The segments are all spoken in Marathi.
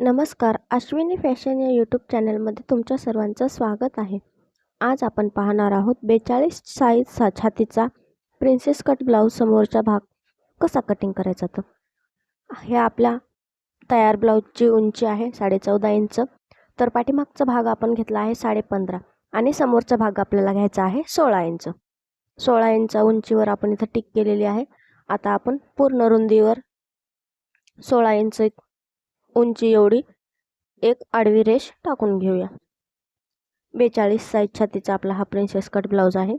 नमस्कार अश्विनी फॅशन या यूट्यूब चॅनलमध्ये तुमच्या सर्वांचं स्वागत आहे. आज आपण पाहणार आहोत बेचाळीस साईज सा छातीचा प्रिन्सेस कट ब्लाऊज समोरचा भाग कसा कटिंग करायचा तर हे आपल्या तयार ब्लाऊजची उंची आहे साडेचौदा इंच. तर पाठीमागचा भाग आपण घेतला आहे साडेपंधरा आणि समोरचा भाग आपल्याला घ्यायचा आहे सोळा इंच. सोळा इंच उंचीवर आपण इथं टिक केलेली आहे. आता आपण पूर्ण रुंदीवर सोळा इंच उंची एवढी एक आडवी रेष टाकून घेऊया. बेचाळीस साईज छातीचा आपला हा प्रिन्सेस कट ब्लाऊज आहे.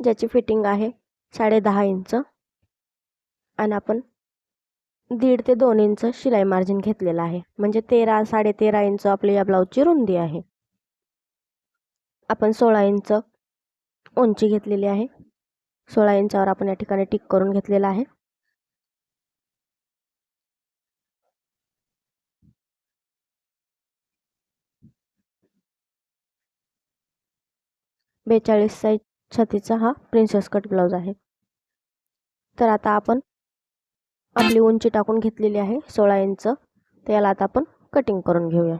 ज्याची फिटिंग आहे साडे दहा इंच आणि आपण दीड ते दोन इंच शिलाई मार्जिन घेतलेलं आहे. म्हणजे तेरा साडे तेरा इंच आपली या ब्लाऊजची रुंदी आहे. आपण सोळा इंच उंची घेतलेली आहे. सोळा इंचावर आपण या ठिकाणी टिक करून घेतलेला आहे. बेचाळीस साईज छातीचा हा प्रिन्सेस कट ब्लाऊज आहे. तर आता आपण आपली उंची टाकून घेतलेली आहे सोळा इंच. त्याला आता आपण कटिंग करून घेऊया.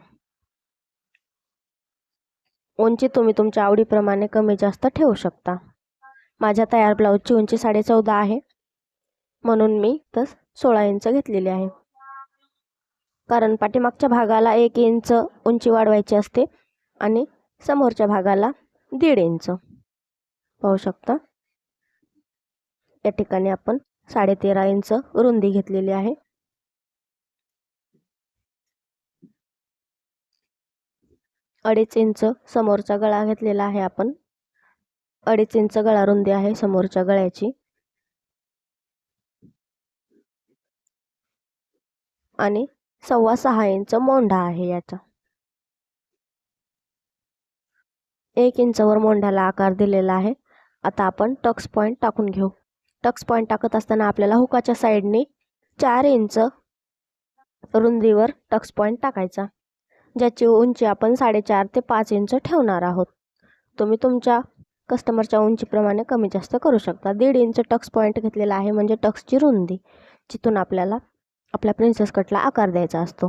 उंची तुम्ही तुमच्या आवडीप्रमाणे कमी जास्त ठेवू शकता. माझ्या तयार ब्लाऊजची उंची साडे चौदा आहे. म्हणून मी तर सोळा इंच घेतलेली आहे. कारण पाठीमागच्या भागाला एक इंच उंची वाढवायची असते आणि समोरच्या भागाला दीड इंच. पाहू शकता. या ठिकाणी आपण साडेतेरा इंच रुंदी घेतलेली आहे. अडीच इंच समोरचा गळा घेतलेला आहे आपण. अडीच इंच गळा रुंदी आहे समोरच्या गळ्याची. आणि सव्वा सहा इंच मोंढा आहे याचा. एक इंचवर मोंढ्याला आकार दिलेला आहे. आता आपण टक्स पॉईंट टाकून घेऊ. टक्स पॉईंट टाकत असताना आपल्याला हुकाच्या साईडने चार इंच रुंदीवर टक्स पॉईंट टाकायचा. ज्याची उंची आपण साडेचार ते पाच इंच ठेवणार आहोत. तुम्ही तुमच्या कस्टमरच्या उंचीप्रमाणे कमी जास्त करू शकता. दीड इंच टक्स पॉईंट घेतलेला आहे म्हणजे टक्सची रुंदी जिथून आपल्याला आपल्या प्रिन्सेस कटला आकार द्यायचा असतो.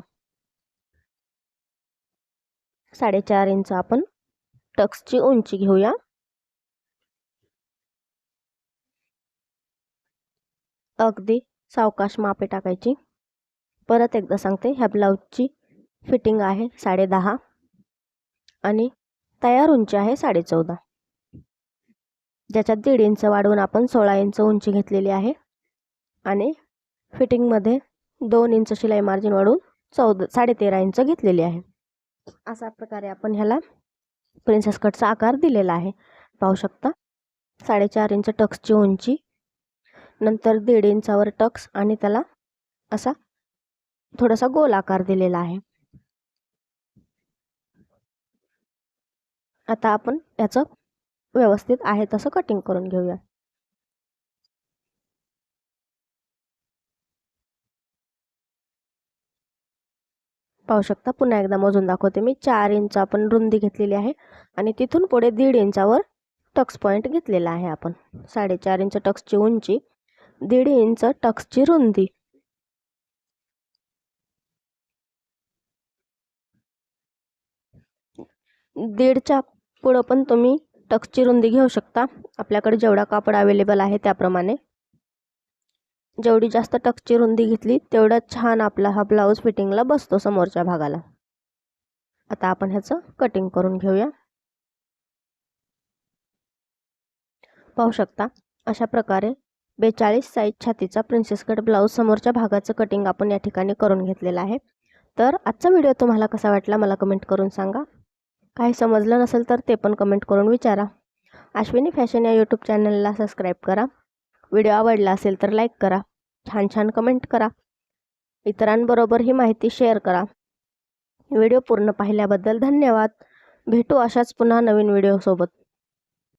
साडेचार इंच आपण टक्सची उंची घेऊया. अगदी सावकाश मापे टाकायची. परत एकदा सांगते ह्या ब्लाऊजची फिटिंग आहे साडे दहा आणि तयार उंची आहे साडे चौदा. ज्याच्यात दीड इंच वाढवून आपण सोळा इंच उंची घेतलेली आहे आणि फिटिंगमध्ये दोन इंच शिलाई मार्जिन वाढवून चौदा साडेतेरा इंच घेतलेली आहे. अशा प्रकारे आपण ह्याला प्रिन्सेस कटचा आकार दिलेला आहे. पाहू शकता? साडेचार इंच टक्सची उंची नंतर दीड इंचावर टक्स आणि त्याला असा थोडासा गोल आकार दिलेला आहे. आता आपण याचं व्यवस्थित आहे तसं कटिंग करून घेऊया. पाहू शकता. पुन्हा एकदा मोजून दाखवते मी. चार इंच आपण रुंदी घेतलेली आहे आणि तिथून पुढे दीड इंचावर टक्स पॉईंट घेतलेला आहे आपण. साडेचार इंच टक्सची उंची दीड इंच टक्सची रुंदी. दीडच्या पुढं पण तुम्ही टक्सची रुंदी घेऊ शकता. आपल्याकडे जेवढा कापड अवेलेबल आहे त्याप्रमाणे. जेवढी जास्त टक्सची रुंदी घेतली तेवढा छान आपला हा ब्लाऊज फिटिंगला बसतो समोरच्या भागाला. आता आपण ह्याचं कटिंग करून घेऊया. पाहू शकता अशा प्रकारे बेचाळीस साईज छातीचा प्रिन्सेस कट ब्लाऊज समोरच्या भागाचं कटिंग आपण या ठिकाणी करून घेतलेलं आहे. तर आजचा व्हिडिओ तुम्हाला कसा वाटला मला कमेंट करून सांगा. काही समजलं नसेल तर ते पण कमेंट करून विचारा. अश्विनी फॅशन या यूट्यूब चॅनलला सबस्क्राईब करा. व्हिडिओ आवडला असेल तर लाईक करा. छान छान कमेंट करा. इतरांबरोबर ही माहिती शेअर करा. व्हिडिओ पूर्ण पाहिल्याबद्दल धन्यवाद. भेटू अशाच पुन्हा नवीन व्हिडिओसोबत.